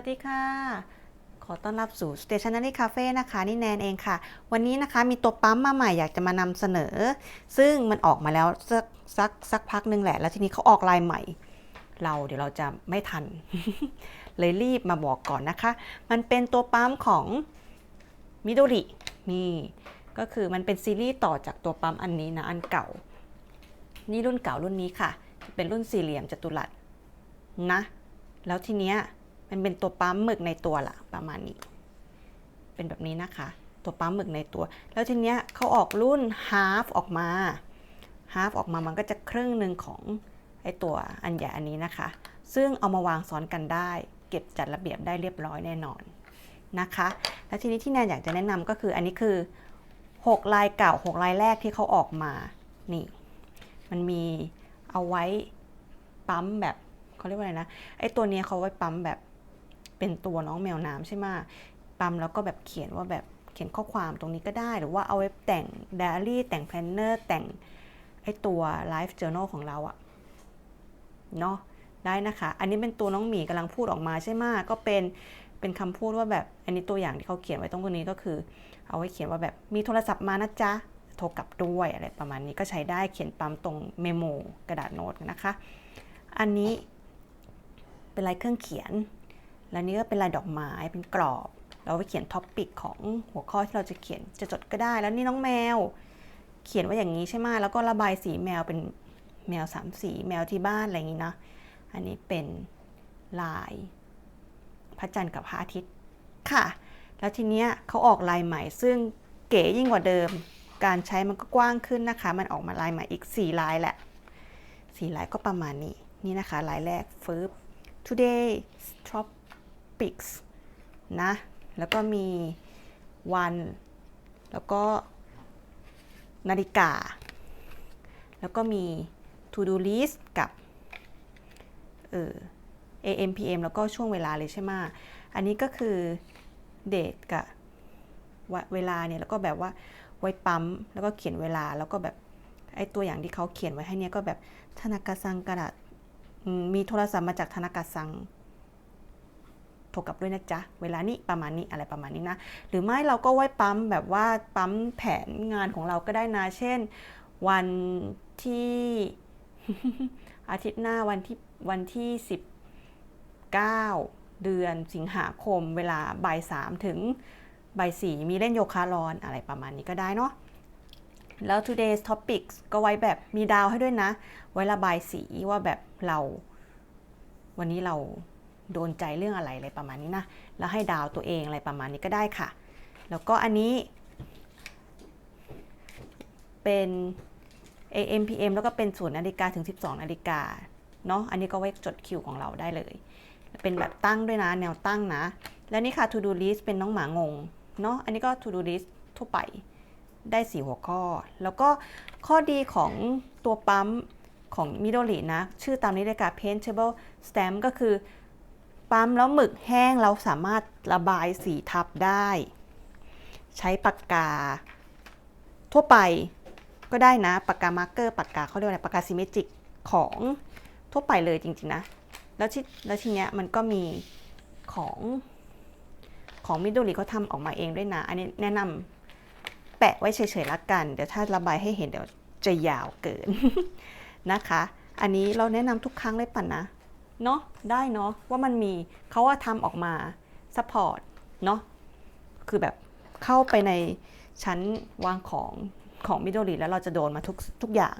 สวัสดีค่ะ ขอต้อนรับสู่ Stationery Cafe นะคะ นี่แนนเองค่ะ วันนี้นะคะมีตัวปั๊มมาใหม่อยากจะมานำเสนอ ซึ่งมันออกมาแล้วสักสักสักพักหนึ่งแหละ แล้วทีนี้เขาออกลายใหม่ เราเดี๋ยวเราจะไม่ทัน เลยรีบมาบอกก่อนนะคะ มันเป็นตัวปั๊มของมิโดรินี่ก็คือมันเป็นซีรีส์ต่อจากตัวปั๊มอันนี้นะ อันเก่า นี่รุ่นเก่ารุ่นนี้ค่ะ เป็นรุ่นสี่เหลี่ยมจัตุรัสนะ แล้วทีเนี้ย มันเป็นตัวปั๊มหมึกในตัวละประมาณนี้ เป็นแบบนี้นะคะ ตัวปั๊มหมึกในตัว แล้วทีเนี้ยเขาออกรุ่น half ออกมา half ออกมามันก็จะครึ่งหนึ่งของไอตัวอันใหญ่อันนี้นะคะ ซึ่งเอามาวางซ้อนกันได้ เก็บจัดระเบียบได้เรียบร้อยแน่นอนนะคะ แล้วทีนี้ที่แนนอยากจะแนะนำก็คืออันนี้คือ 6 ลายเก่า 6 ลายแรกที่เขาออกมานี่ มันมีเอาไว้ปั๊มแบบเขาเรียกว่าอะไรนะไอตัวเนี้ยเขาไว้ปั๊มแบบ เป็นตัวน้องแมวน้ำใช่ไหมปั๊มแล้วก็แบบเขียนว่าแบบเขียนข้อความตรงนี้ก็ได้ หรือว่าเอาไว้แต่งไดอารี่แต่งแพลนเนอร์แต่งไอตัวไลฟ์ journal ของเราอะเนาะได้นะคะ อันนี้เป็นตัวน้องหมีกำลังพูดออกมาใช่ไหมก็เป็นเป็นคำพูดว่าแบบอันนี้ตัวอย่างที่เขาเขียนไว้ตรงนี้ก็คือ เอาไว้เขียนว่าแบบมีโทรศัพท์มานะจ๊ะโทรกลับด้วยอะไรประมาณนี้ก็ใช้ได้เขียนปั๊มตรงเมโมกระดาษโน้ตนะคะ อันนี้เป็นลายเครื่องเขียน แล้วนี่ก็เป็นลายดอกไม้เป็นกรอบ เราไปเขียนท็อปปิกของหัวข้อที่เราจะเขียนจะจดก็ได้ แล้วนี่น้องแมว เขียนว่าอย่างนี้ใช่ไหมแล้วก็ระบายสีแมวเป็นแมวสามสีแมวที่บ้านอะไรอย่างนี้นะ อันนี้เป็นลายพระจันทร์กับพระอาทิตย์ค่ะ แล้วทีเนี้ยเขาออกลายใหม่ซึ่งเก๋ยิ่งกว่าเดิม การใช้มันก็กว้างขึ้นนะคะ มันออกมาลายใหม่อีก 4 ลายแหละ 4 ลายก็ประมาณนี้ นี่นะคะลายแรกฟืบ today topics นะ แล้วก็มีวัน แล้วก็นาฬิกา แล้วก็มี to do list กับเออ AM PM แล้วก็ช่วงเวลาเลยใช่ไหมอันนี้ก็คือเดทกับเวลาเนี่ยแล้วก็แบบว่าไว้ปั๊มแล้วก็เขียนเวลาแล้วก็แบบไอตัวอย่างที่เขาเขียนไว้ให้เนี่ยก็แบบธนากาซังกระดาษมีโทรศัพท์มาจากธนากาซัง รกลับด้วยนะจ๊ะ เวลานี้ประมาณนี้อะไรประมาณนี้นะ หรือไม่เราก็ไว้ปั๊มแบบว่าปั๊มแผนงานของเราก็ได้นะ เช่น วันที่อาทิตย์หน้าวันที่วันที่19เดือนสิงหาคมเวลาบ่ายสามถึงบ่ายสี่มีเล่นโยคะร้อนอะไรประมาณนี้ก็ได้เนาะแล้ว today's topics ก็ไว้แบบมีดาวให้ด้วยนะ ไว้ระบายสีว่าแบบเรา วันนี้เรา โดนใจเรื่องอะไรอะไรประมาณนี้นะ แล้วให้ดาวตัวเองอะไรประมาณนี้ก็ได้ค่ะ แล้วก็อันนี้ เป็น AM PM แล้วก็เป็นศูนย์นาฬิกาถึง 12นาฬิกาเนาะ อันนี้ก็ไว้จดคิวของเราได้เลย เป็นแบบตั้งด้วยนะ แนวตั้งนะ และนี่ค่ะ to do list เป็นน้องหมางง เนาะ อันนี้ก็ to do list ทั่วไป ได้สีหัวข้อ แล้วก็ข้อดีของตัวปั๊มของมิโดรินะ ชื่อตามนี้เลยค่ะ paintable stamp ก็คือ ปั๊มแล้วหมึกแห้งเราสามารถระบายสีทับได้ ใช้ปากกา ทั่วไปก็ได้นะปากกามาร์กเกอร์ปากกาเขาเรียกว่าอะไรปากกาซิเมจิกของทั่วไปเลยจริงๆนะ แล้วที่แล้วทีเนี้ยมันก็มีของของมิโดริเขาทำออกมาเองด้วยนะ อันนี้แนะนำแปะไว้เฉยๆละกัน เดี๋ยวถ้าระบายให้เห็นเดี๋ยวจะยาวเกินนะคะ อันนี้เราแนะนำทุกครั้งเลยปั่นนะ เนาะได้เนาะว่ามันมีเขาว่าทำออกมาซัพพอร์ตเนาะคือแบบเข้าไปในชั้นวางของของมิโดริแล้วเราจะโดนมาทุกทุกอย่าง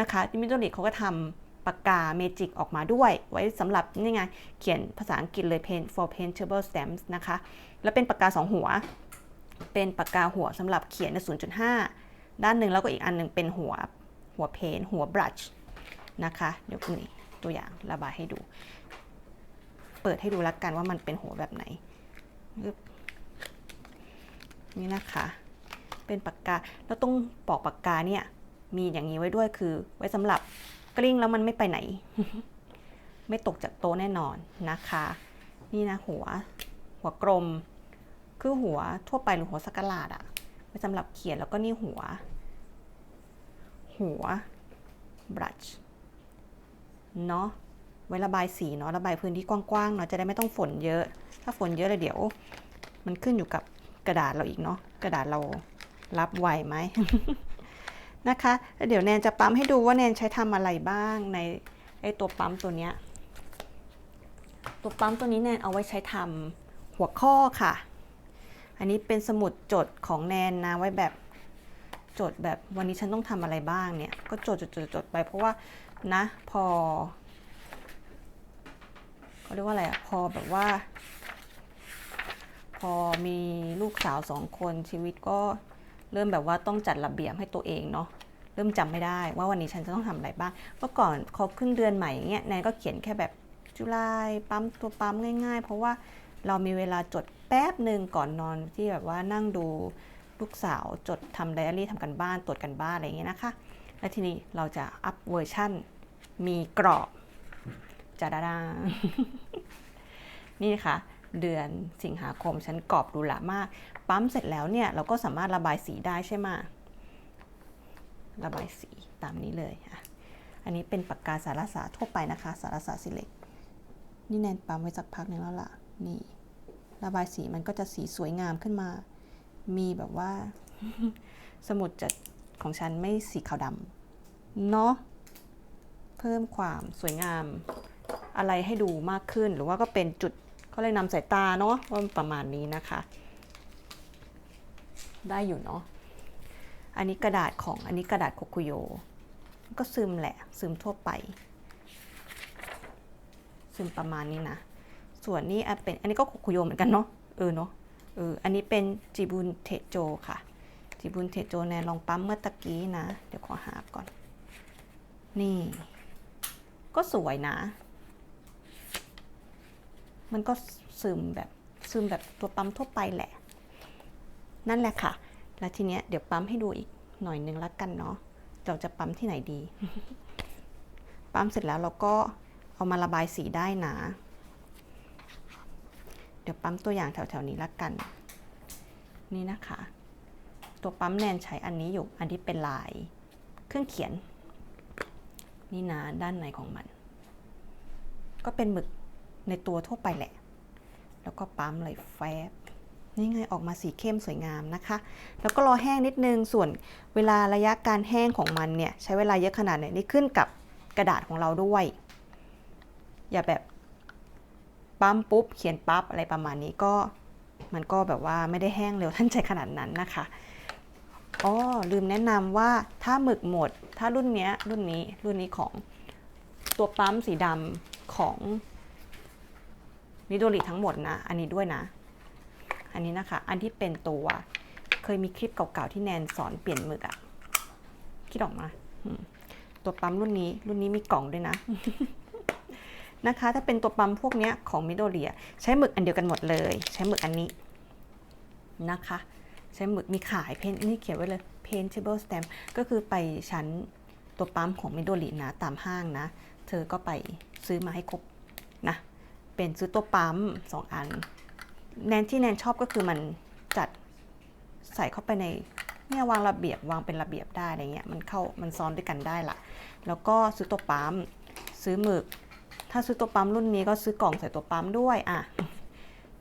นะคะมิโดริเขาก็ทำปากกาเมจิกออกมาด้วย ไว้สำหรับนี่ไง เขียนภาษาอังกฤษเลย pen for paintable stamps นะคะ แล้วเป็นปากกาสองหัว เป็นปากกาหัวสำหรับเขียนใน 0.5 ด้านหนึ่งแล้วก็อีกอันหนึ่งเป็นหัวหัวเพนหัวบรัชนะคะ เดี๋ยวนี่ ตัวอย่างระบายให้ดู เปิดให้ดูแล้วกันว่ามันเป็นหัวแบบไหนนี่นะคะ เป็นปากกา แล้วตรงปอกปากกาเนี่ย มีอย่างนี้ไว้ด้วยคือ ไว้สำหรับกลิ้งแล้วมันไม่ไปไหน ไม่ตกจากโต๊ะแน่นอนนะคะ นี่นะหัว หัวกลม คือหัวทั่วไปหรือหัวสกลาดอะไว้สำหรับเขียนแล้วก็นี่หัว หัวบรัช เนาะไว้ระบายสีเนาะระบายพื้นที่กว้างๆเนาะจะได้ไม่ต้องฝนเยอะ ถ้าฝนเยอะเลยเดี๋ยว มันขึ้นอยู่กับกระดาษเราอีกเนาะกระดาษเรารับไหวไหมนะคะแล้วเดี๋ยวแนนจะปั๊มให้ดูว่าแนนใช้ทำอะไรบ้างในไอตัวปั๊มตัวเนี้ยตัวปั๊มตัวนี้แนนเอาไว้ใช้ทำหัวข้อค่ะ อันนี้เป็นสมุดจดของแนนนะไว้แบบจดแบบวันนี้ฉันต้องทำอะไรบ้างเนี่ยก็จดจดจดจดไปเพราะว่า นะ พอเขาเรียกว่าอะไรอะพอแบบว่า พอมีลูกสาวสองคนชีวิตก็เริ่มแบบว่าต้องจัดระเบียบให้ตัวเองเนาะเริ่มจำไม่ได้ว่าวันนี้ฉันจะต้องทำอะไรบ้างเมื่อก่อนพอขึ้นเดือนใหม่อย่างเงี้ยแนนก็เขียนแค่แบบจุลายปั๊มตัวปั๊มง่าย ๆ เพราะว่าเรามีเวลาจดแป๊บหนึ่งก่อนนอนที่แบบว่านั่งดูลูกสาวจดทำไดอารี่ทำกันบ้านตรวจกันบ้านอะไรอย่างเงี้ยนะคะ และทีนี้เราจะอัพเวอร์ชั่น มีกรอบจะดาดานี่นะคะเดือนสิงหาคมฉันกรอบดูหลามาก ปั๊มเสร็จแล้วเนี่ยเราก็สามารถระบายสีได้ใช่ไหมระบายสีตามนี้เลยอะอันนี้เป็นปากกาสารสาทั่วไปนะคะ สารสาสิเล็ก นี่แนนปั๊มไว้สักพักหนึ่งแล้วล่ะ นี่ ระบายสีมันก็จะสีสวยงามขึ้นมา มีแบบว่า สมุดจัด ของฉันไม่สีขาวดำเนาะเพิ่มความสวยงามอะไรให้ดูมากขึ้นหรือว่าก็เป็นจุดเขาเลยนำสายตาเนาะว่าประมาณนี้นะคะ ได้อยู่เนาะอันนี้กระดาษของอันนี้กระดาษโคคุโยก็ซึมแหละ ซึมทั่วไป ซึมประมาณนี้นะ ส่วนนี้อะเป็นอันนี้ก็โคคุโยเหมือนกันเนาะเออเนาะเอออันนี้เป็นจิบุนเทโจค่ะ จิบุนเทโจแนลองปั๊มเมื่อตะกี้นะ เดี๋ยวขอหาก่อน นี่ ก็สวยนะ มันก็ซึมแบบซึมแบบตัวปั๊มทั่วไปแหละ นั่นแหละค่ะ แล้วทีเนี้ยเดี๋ยวปั๊มให้ดูอีกหน่อยนึงละกันเนาะเราจะปั๊มที่ไหนดี ปั๊มเสร็จแล้วเราก็เอามาระบายสีได้นะ เดี๋ยวปั๊มตัวอย่างแถวๆนี้ละกัน นี่นะคะ ตัวปั๊มแนนใช้อันนี้อยู่ อันที่เป็นลาย เครื่องเขียน นี่นะด้านในของมัน ก็เป็นหมึกในตัวทั่วไปแหละ แล้วก็ปั๊มเลยแฟบนี่ไงออกมาสีเข้มสวยงามนะคะ แล้วก็รอแห้งนิดนึง ส่วนเวลาระยะการแห้งของมันเนี่ย ใช้เวลาเยอะขนาดไหนนี่ขึ้นกับกระดาษของเราด้วย อย่าแบบปั๊มปุ๊บ เขียนปั๊บอะไรประมาณนี้ก็มันก็แบบว่าไม่ได้แห้งเร็วท่านใจขนาดนั้นนะคะ อ๋อลืมแนะนำว่าถ้าหมึกหมด ถ้ารุ่นเนี้ยรุ่นนี้รุ่นนี้ของตัวปั๊มสีดำของมิโดริทั้งหมดนะ อันนี้ด้วยนะ อันนี้นะคะ อันที่เป็นตัว เคยมีคลิปเก่าๆที่แนนสอนเปลี่ยนหมึกอะคิดออกมาตัวปั๊มรุ่นนี้ รุ่นนี้มีกล่องด้วยนะ นะคะ ถ้าเป็นตัวปั๊มพวกเนี้ยของมิโดริอะใช้หมึกอันเดียวกันหมดเลย ใช้หมึกอันนี้นะคะ ใช้หมึกมีขายเพนนี่เขียนไว้เลย paintable stamp ก็คือไปชั้นตัวปั๊มของมิโดรินะ ตามห้างนะ เธอก็ไปซื้อมาให้ครบนะ เป็นซื้อตัวปั๊มสองอัน แนนที่แนนชอบก็คือมันจัดใส่เข้าไปในเนี่ยวางระเบียบวางเป็นระเบียบได้อะไรเงี้ยมันเข้ามันซ้อนด้วยกันได้ละแล้วก็ซื้อตัวปั๊มซื้อหมึก ถ้าซื้อตัวปั๊มรุ่นนี้ก็ซื้อกล่องใส่ตัวปั๊มด้วยอะ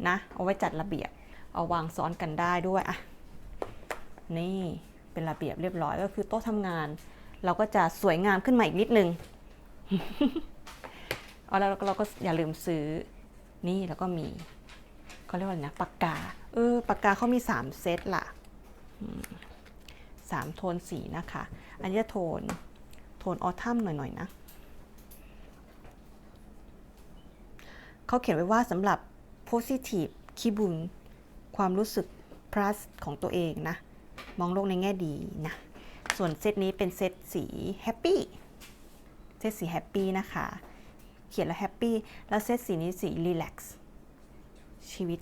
นะเอาไว้จัดระเบียบเอาวางซ้อนกันได้ด้วยอะ นี่เป็นระเบียบเรียบร้อยก็คือโต๊ะทำงาน เราก็จะสวยงามขึ้นมาอีกนิดนึงเอาแล้วเราก็อย่าลืมซื้อนี่แล้วก็มีเขาเรียกว่าอะไรนะปากกา เออปากกาเขามี 3 เซตละสามโทนสีนะคะ อันนี้จะโทน โทนออทัมหน่อยๆนะเขาเขียนไว้ว่าสำหรับ positive คิบุนความรู้สึก plus ของตัวเองนะ มองโลกในแง่ดีนะ ส่วนเซตนี้เป็นเซตสี happy เซตสี happy นะคะ เขียนแล้วแฮปปี้ แล้วเซตสีนี้สีรีแลกซ์ ชีวิต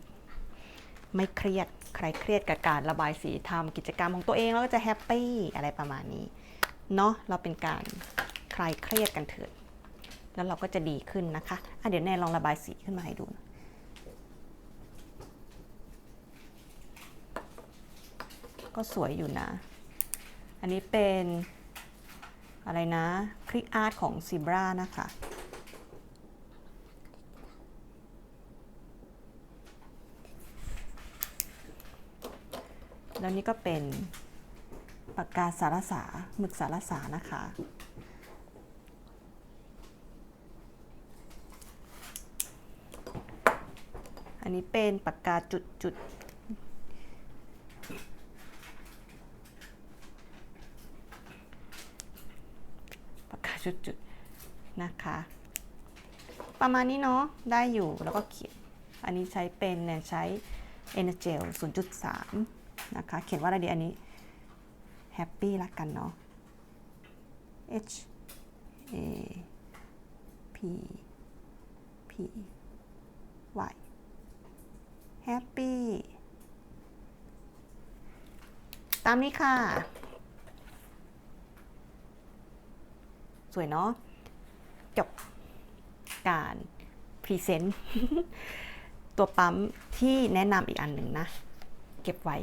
ไม่เครียด ใครเครียดกับการระบายสีทำกิจกรรมของตัวเองแล้วก็จะแฮปปี้อะไรประมาณนี้ เนาะเราเป็นการคลายเครียดกันเถิด แล้วเราก็จะดีขึ้นนะคะอะเดี๋ยวแน่ลองระบายสีขึ้นมาให้ดูนะ ก็สวยอยู่นะ อันนี้เป็นอะไรนะคลิกอาร์ตของซีบรานะคะ แล้วนี่ก็เป็นปากกาสารสาหมึกสารสานะคะ อันนี้เป็นปากกาจุดจุด จุดจุดนะคะ ประมาณนี้เนาะได้อยู่แล้วก็เขียน อันนี้ใช้เป็นเนี่ยใช้ Energel 0.3 นะคะ เขียนว่าอะไรดีอันนี้ Happy ละกันเนาะ H A P P Y Happy ตามนี้ค่ะ สวยเนาะจบการพรีเซนต์ตัวปั๊มที่แนะนำอีกอันหนึ่งนะ เก็บไว้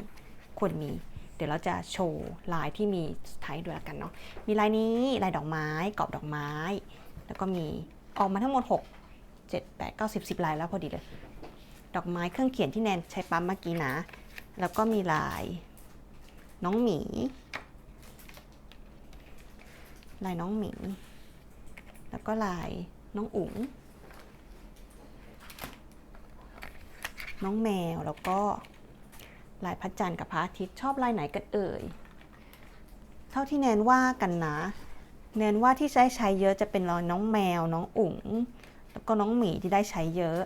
ควรมี เดี๋ยวเราจะโชว์ลายที่มีไทยด้วยกันเนาะมีลายนี้ลายดอกไม้กรอบดอกไม้ แล้วก็มีออกมาทั้งหมด 6 7 8 9 10 10ลายแล้วพอดีเลย ดอกไม้เครื่องเขียนที่แนนใช้ปั๊มเมื่อกี้นะ แล้วก็มีลาย น้องหมี ลายน้องหมีแล้วก็ลายน้องอุ๋ง น้องแมวแล้วก็ลายพระจันทร์กับพระอาทิตย์ชอบลายไหนกันเอ่ย เท่าที่แนนว่ากันนะ แนนว่าที่ใช้ใช้เยอะจะเป็นรอยน้องแมว น้องอุ๋ง แล้วก็น้องหมีที่ได้ใช้เยอะ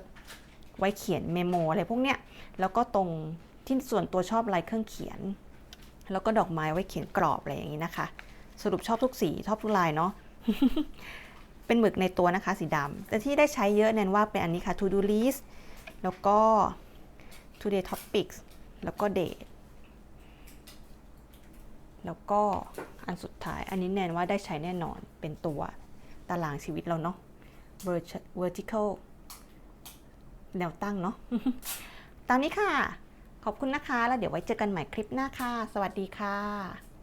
ไว้เขียนเมโมอะไรพวกเนี้ย แล้วก็ตรงที่ส่วนตัวชอบลายเครื่องเขียน แล้วก็ดอกไม้ไว้เขียนกรอบอะไรอย่างนี้นะคะ สรุปชอบทุกสีชอบทุกลายเนาะเป็นหมึกในตัวนะคะสีดำแต่ที่ได้ใช้เยอะแนนว่าเป็นอันนี้ค่ะ to do list แล้วก็ today topics แล้วก็ date แล้วก็อันสุดท้ายอันนี้แนนว่าได้ใช้แน่นอนเป็นตัวตารางชีวิตเราเนาะ Vert- vertical แนวตั้งเนาะตามนี้ค่ะ ขอบคุณนะคะ แล้วเดี๋ยวไว้เจอกันใหม่คลิปหน้าค่ะ สวัสดีค่ะ